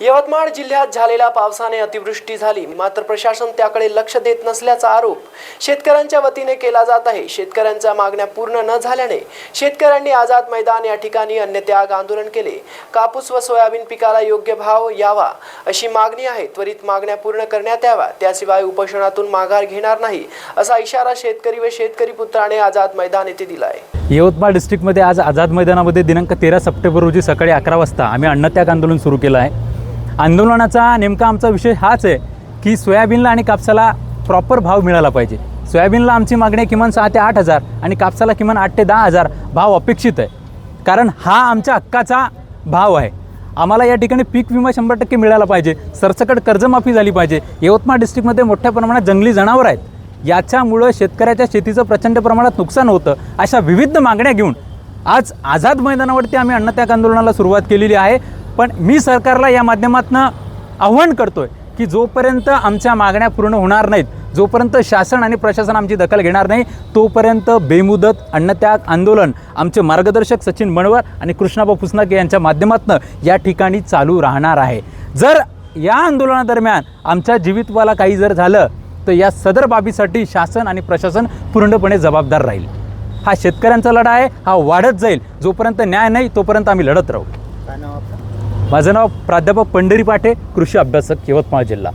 यवतमाळ जिल्ह्यात झालेल्या पावसाने अतिवृष्टी झाली. मात्र प्रशासन त्याकडे लक्ष देत नसल्याचा आरोप शेतकऱ्यांच्या वतीने केला जात आहे. शेतकऱ्यांच्या मागण्या पूर्ण न झाल्याने शेतकऱ्यांनी आझाद मैदान या ठिकाणी अन्नत्याग आंदोलन केले. कापूस व सोयाबीन पिकाला योग्य भाव यावा अशी मागणी आहे. त्वरित मागण्या पूर्ण करण्यात याव्या. त्याशिवाय उपोषणातून माघार घेणार नाही असा इशारा शेतकरी व शेतकरी पुत्राने आझाद मैदान येथे दिला आहे यवतमाळ डिस्ट्रिक्टमध्ये आज आझाद मैदानामध्ये दिनांक तेरा सप्टेंबर रोजी सकाळी अकरा वाजता आम्ही अन्नत्याग आंदोलन सुरू केलं आहे. आंदोलनाचा नेमका आमचा विषय हाच आहे की सोयाबीनला आणि कापसाला प्रॉपर भाव मिळाला पाहिजे. सोयाबीनला आमची मागणी आहे किमान सहा ते आठ हजार आणि कापसाला किमान आठ ते दहा हजार भाव अपेक्षित आहे. कारण हा आमच्या हक्काचा भाव आहे. आम्हाला या ठिकाणी पीक विमा शंभर टक्के मिळाला पाहिजे. सरसकट कर्जमाफी झाली पाहिजे. यवतमाळ डिस्ट्रिक्टमध्ये मोठ्या प्रमाणात जंगली जनावर आहेत. याच्यामुळं शेतकऱ्याच्या शेतीचं प्रचंड प्रमाणात नुकसान होतं अशा विविध मागण्या घेऊन आज आझाद मैदानावरती आम्ही अन्नत्याग आंदोलनाला सुरुवात केलेली आहे. पण मी सरकारला या माध्यमातून आव्हान करतो आहे की जोपर्यंत आमच्या मागण्या पूर्ण होणार नाहीत जोपर्यंत शासन आणि प्रशासन आमची दखल घेणार नाही तोपर्यंत बेमुदत अन्नत्याग आंदोलन आमचे मार्गदर्शक सचिन मणवर आणि कृष्णाबा पुसनाके यांच्या माध्यमातून या ठिकाणी चालू राहणार आहे. जर या आंदोलनादरम्यान आमच्या जीवितवाला काही जर झालं तर या सदर बाबीसाठी शासन आणि प्रशासन पूर्णपणे जबाबदार राहील. हा शेतकऱ्यांचा लढा आहे हा वाढत जाईल. जोपर्यंत न्याय नाही तोपर्यंत आम्ही लढत राहू. माझं नाव प्राध्यापक पंढरी पाटे कृषी अभ्यासक यवतमाळ जिल्हा.